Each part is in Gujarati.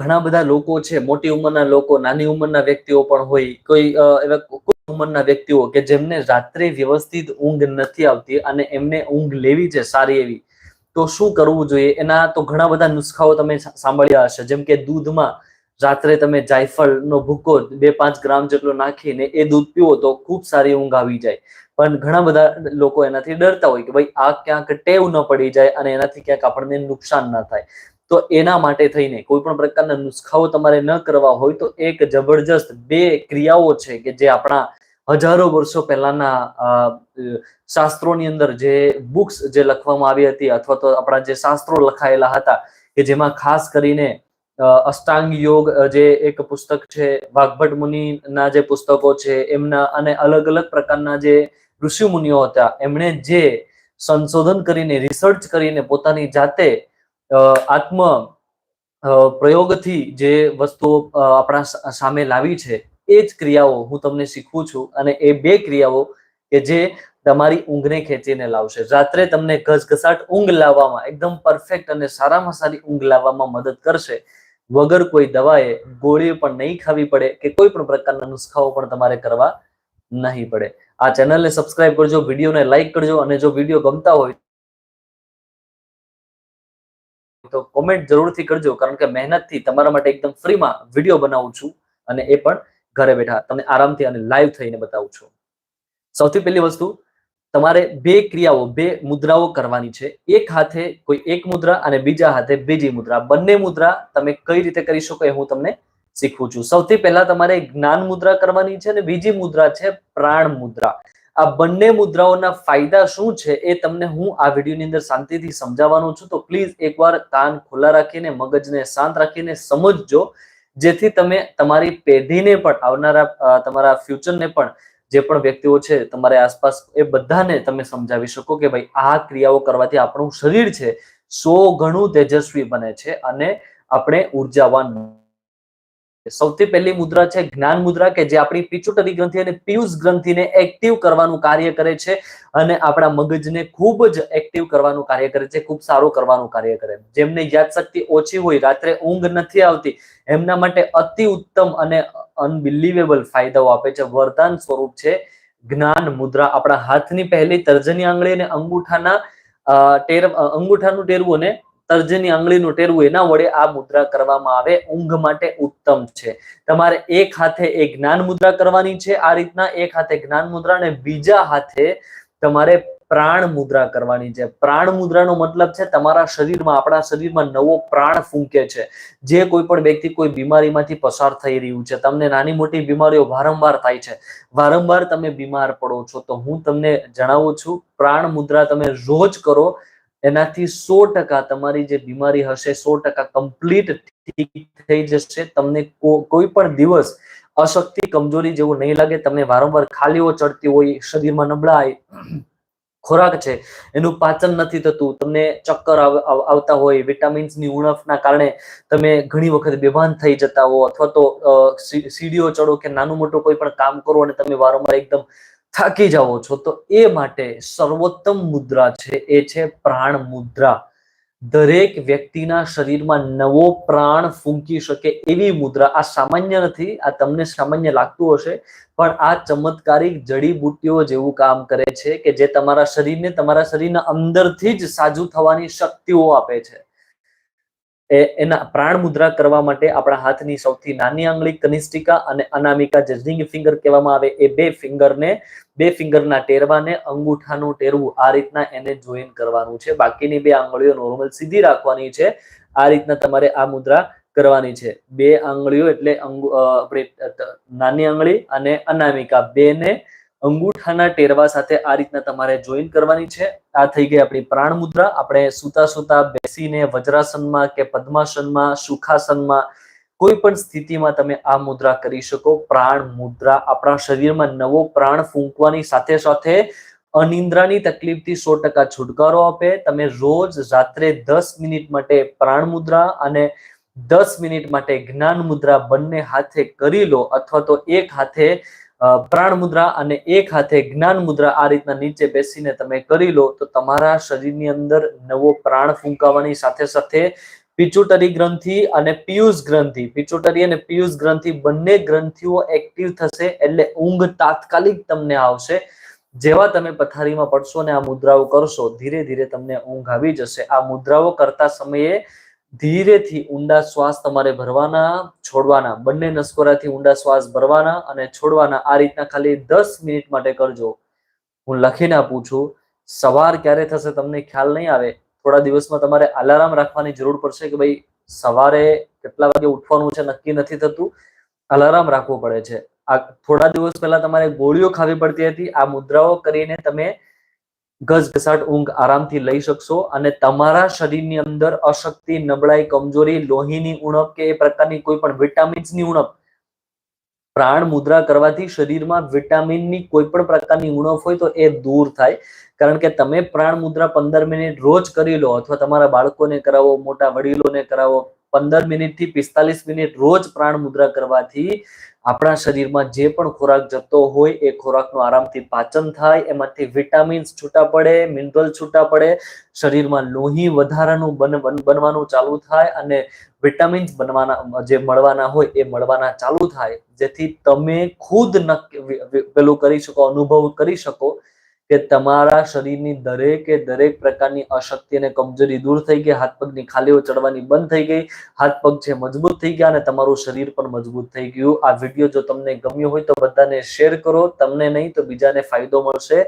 ઘણા બધા લોકો છે, મોટી ઉંમરના લોકો, નાની ઉંમરના વ્યક્તિઓ પણ હોય. કોઈ એવા કોઈ ઉંમરના વ્યક્તિઓ કે જેમને રાત્રે વ્યવસ્થિત ઊંઘ નથી આવતી અને એમને ઊંઘ લેવી છે સારી એવી, તો શું કરવું જોઈએ? એના તો ઘણા બધા નુસ્ખાઓ તમે સાંભળ્યા હશે. જેમ કે દૂધમાં રાત્રે તમે જાયફળનો ભૂકો બે પાંચ ગ્રામ જેટલો નાખીને એ દૂધ પીવો તો ખૂબ સારી ઊંઘ આવી જાય. પણ ઘણા બધા લોકો એનાથી ડરતા હોય કે ભાઈ આ ક્યાંક ટેવ ન પડી જાય અને એનાથી ક્યાંક આપણને નુકસાન ના થાય. તો એના માટે થઈને કોઈ પણ પ્રકારના નુસ્ખાઓ તમારે ન કરવા હોય તો એક જબરજસ્ત બે ક્રિયાઓ છે કે જે આપણા હજારો વર્ષો પહેલાના શાસ્ત્રોની અંદર જે બુક્સ જે લખવામાં આવી હતી અથવા તો આપણા જે શાસ્ત્રો લખાયેલા હતા કે જેમાં ખાસ કરીને અષ્ટાંગ યોગ જે એક પુસ્તક છે વાઘભટ મુનિના જે પુસ્તકો છે, એમના અને અલગ અલગ પ્રકારના જે ઋષિ મુનિઓ હતા, એમણે જે સંશોધન કરીને, રિસર્ચ કરીને પોતાની જાતે આત્મ પ્રયોગથી જે વસ્તુઓ આપણા સામે લાવી છે, એ જ ક્રિયાઓ હું તમને શીખવું છું. અને એ બે ક્રિયાઓ કે જે તમારી ઊંઘને ખેંચીને લાવશે. રાત્રે તમને ઘસઘસાટ ઊંઘ લાવવામાં, એકદમ પરફેક્ટ અને સારામાં સારી ઊંઘ લાવવામાં મદદ કરશે. વગર કોઈ દવાએ ગોળીઓ પણ નહીં ખાવી પડે કે કોઈ પણ પ્રકારના નુસ્ખાઓ પણ તમારે કરવા નહીં પડે. આ ચેનલને સબસ્ક્રાઇબ કરજો, વિડીયોને લાઈક કરજો અને જો વીડિયો ગમતા હોય તો કોમેન્ટ જરૂરથી કરજો, કારણ કે મહેનતથી તમારા માટે એકદમ ફ્રીમાં વીડિયો બનાવું છું અને એ પણ ઘરે બેઠા તમને આરામથી અને લાઈવ થઈને બતાવું છું. સૌથી પહેલી વસ્તુ, તમારે બે ક્રિયાઓ, બે મુદ્રાઓ કરવાની છે. એક હાથે કોઈ એક મુદ્રા અને બીજા હાથે બીજી મુદ્રા. બંને મુદ્રા તમે કઈ રીતે કરી શકો એ હું તમને શીખવું છું. સૌથી પહેલા તમારે જ્ઞાન મુદ્રા કરવાની છે અને બીજી મુદ્રા છે પ્રાણ મુદ્રા. આ બંને મુદ્રાઓના ફાયદા શું છે એ તમને હું આ વિડીયોની અંદર શાંતિથી સમજાવવાનો છું તો પ્લીઝ એકવાર કાન ખુલ્લા રાખીને, મગજને શાંત રાખીને સમજજો જેથી તમે તમારી પેઢીને પણ, આવનારા તમારા ફ્યુચરને પણ, જે પણ વ્યક્તિઓ છે, તમારી આસપાસ એ બધાને તમે સમજાવી શકો કે ભાઈ, આ ક્રિયાઓ કરવાથી આપણું શરીર છે, સો ગણું તેજસ્વી બને છે અને આપણે ઉર્જાવાન. સૌથી પહેલી મુદ્રા છે જ્ઞાન મુદ્રા કે જે આપણી પિચુટરી ગ્રંથિ અને પિયુષ ગ્રંથિને એક્ટિવ કરવાનું કાર્ય કરે છે અને આપણા મગજને ખૂબ જ એક્ટિવ કરવાનું કાર્ય કરે છે, ખૂબ સારું કરવાનું કાર્ય કરે. જેમને યાદશક્તિ ઓછી હોય, રાત્રે ઊંઘ નથી આવતી, એમના માટે અતિ ઉત્તમ અને અનબિલીવેબલ ફાયદાઓ આપે છે વરદાન સ્વરૂપ છે જ્ઞાન મુદ્રા આપણા હાથની પહેલી તર્જની આંગળી અને અંગૂઠાના ટેર અંગૂઠાનું ટેરવું અને તર્જની આંગળીનું ટેરવું એના વડે આ મુદ્રા કરવામાં આવે, ઊંઘ માટે ઉત્તમ છે. તમારે એક હાથે એ જ્ઞાન મુદ્રા કરવાની છે, આ રીતના એક હાથે જ્ઞાન મુદ્રા અને બીજા હાથે તમારે પ્રાણ મુદ્રા કરવાની છે. પ્રાણ મુદ્રાનો મતલબ છે તમારા શરીરમાં, આપણા શરીરમાં નવો પ્રાણ ફૂંકે છે. જે કોઈ પણ વ્યક્તિ કોઈ બીમારીમાંથી પસાર થઈ રહ્યું છે, તમને નાની મોટી બીમારીઓ વારંવાર થાય છે. વારંવાર તમે બીમાર પડો છો. તો હું તમને જણાવું છું, પ્રાણ મુદ્રા તમે રોજ કરો એનાથી સો ટકા તમારી જે બીમારી હશે, સો ટકા કમ્પ્લીટ ઠીક થઈ જશે. તમને કોઈ પણ દિવસ અશક્તિ, કમજોરી જેવું નહીં લાગે. તમને વારંવાર ખાલીઓ ચડતી હોય, શરીરમાં નબળાય ખોરાક છે, એનું પાચન નથી થતું. તમને ચક્કર આવ- આવ- આવતા હોય, વિટામિન્સની ઉણપના કારણે તમે ઘણી વખત બેભાન થઈ જતા હો અથવા તો સીડીઓ ચડો કે નાનું મોટું કોઈ પણ કામ કરો અને તમે વારંવાર એકદમ થાકી જાઓ છો, તો એ માટે સર્વોત્તમ મુદ્રા છે, એ છે પ્રાણ મુદ્રા. દરેક વ્યક્તિના શરીરમાં નવો પ્રાણ ફૂંકી શકે એવી મુદ્રા. આ સામાન્ય નથી, આ તમને સામાન્ય લાગતું હશે, પણ આ ચમત્કારિક જડીબુટ્ટીઓ જેવું કામ કરે છે કે જે તમારા શરીરને તમારા શરીરના અંદરથી જ સાજુ થવાની શક્તિઓ આપે છે. એ એના પ્રાણ મુદ્રા કરવા માટે આપણા હાથની સૌથી નાની આંગળી કનિષ્ઠિકા અને અનામિકા, જે ફિંગર કહેવામાં આવે, એ બે ફિંગરને, બે ફિંગરના ટેરવાને, અંગૂઠાનું ટેરવું, આ રીતના એને જોઈન કરવાનું છે. બાકીની બે આંગળીઓ નોર્મલ સીધી રાખવાની છે. આ રીતના તમારે આ મુદ્રા કરવાની છે. બે આંગળીઓ એટલે અંગુ- આપણે નાની આંગળી અને અનામિકા, બેને અંગૂઠાના ટેરવા સાથે આ રીતના તમારે જોઈન કરવાની છે. આ થઈ ગઈ આપણી પ્રાણ મુદ્રા. આપણે સુતા સુતા બેસીને વજ્રાસનમાં કે પદ્માસનમાં, સુખાસનમાં કોઈ પણ સ્થિતિમાં તમે આ મુદ્રા કરી શકો. પ્રાણ મુદ્રા આપણા શરીરમાં નવો પ્રાણ ફૂંકવાની સાથે સાથે અનિદ્રાની તકલીફથી સો ટકા છુટકારો આપે. તમે રોજ રાત્રે દસ મિનિટ માટે પ્રાણ મુદ્રા અને દસ મિનિટ માટે જ્ઞાન મુદ્રા બંને હાથે કરી લો અથવા તો એક હાથે પ્રાણ મુદ્રા અને એક હાથે જ્ઞાન મુદ્રા આ રીતના નીચે બેસીને તમે કરી લો, તો તમારા શરીરની અંદર નવો પ્રાણ ફૂંકાવાની સાથે સાથે પિચુટરી ગ્રંથિ અને પિયુષ ગ્રંથિ, પિચુટરી અને પિયુષ ગ્રંથિ બંને ગ્રંથિઓ એક્ટિવ થશે એટલે ઊંઘ તાત્કાલિક તમને આવશે. જેવા તમે પથારીમાં પડશો અને આ મુદ્રાઓ કરશો, ધીરે ધીરે તમને ઊંઘ આવી જશે. આ મુદ્રાઓ કરતા સમયે ધીરેથી ઊંડા શ્વાસ તમારે ભરવાના, છોડવાના, બંને નસકોરાથી ઊંડા શ્વાસ ભરવાના અને છોડવાના. આ રીતના ખાલી દસ મિનિટ માટે કરજો. હું લખીને આપું છું, સવાર ક્યારે થશે તમને ખ્યાલ નહીં આવે? થોડા દિવસમાં તમારે અલાર્મ રાખવાની જરૂર પડશે કે ભાઈ સવારે કેટલા વાગે ઉઠવાનું છે? નક્કી નથી થતું. અલાર્મ રાખવું પડે છે. આ થોડા દિવસ પહેલા તમારે ગોળીઓ ખાવી પડતી હતી. આ મુદ્રાઓ કરીને તમે ઘસઘસાટ ઊંઘ આરામથી લઈ શકશો અને તમારા શરીરની અંદર અશક્તિ, નબળાઈ, કમજોરી, લોહીની ઉણપ કે એ પ્રકારની કોઈ પણ વિટામિન્સની ઉણપ, પ્રાણ મુદ્રા કરવાથી શરીરમાં વિટામિનની કોઈ પણ પ્રકારની ઉણપ હોય તો એ દૂર થાય. કારણ કે તમે પ્રાણ મુદ્રા પંદર મિનિટ રોજ કરી લો અથવા તમારા બાળકોને કરાવો, મોટા વડીલોને કરાવો પંદર મિનિટથી પિસ્તાલીસ મિનિટ રોજ પ્રાણ મુદ્રા કરવાથી આપણા શરીરમાં જે પણ ખોરાક જતો હોય એ ખોરાકનો આરામથી પાચન થાય, એમાંથી વિટામિન્સ છૂટા પડે, મિનરલ છૂટા પડે, શરીરમાં લોહી વધારાનું બન, બન- બનવાનું ચાલુ થાય અને વિટામિન્સ બનવાના, જે મળવાના હોય એ મળવાના ચાલુ થાય. જેથી તમે ખુદ નક્કી પેલું કરી શકો, અનુભવ કરી શકો કે તમારા શરીરની દરેકે દરેક પ્રકારની અશક્તિ અને કમજોરી દૂર થઈ ગઈ, હાથ પગની ખાલીઓ ચડવાની બંધ થઈ ગઈ, હાથ પગ છે મજબૂત થઈ ગયા અને તમારું શરીર પણ મજબૂત થઈ ગયું. આ વીડિયો જો તમને ગમ્યો હોય તો બધાને શેર કરો, તમને નહીં તો બીજાને ફાયદો મળશે.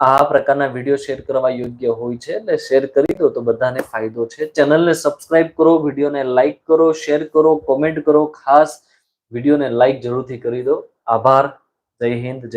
આ પ્રકારના વીડિયો શેર કરવા યોગ્ય હોય છે એટલે શેર કરી દો તો બધાને ફાયદો છે. ચેનલને સબસ્ક્રાઇબ કરો વિડીયોને લાઈક કરો શેર કરો કોમેન્ટ કરો. ખાસ વિડીયોને લાઈક જરૂરથી કરી દો. આભાર. જય હિન્દ, જય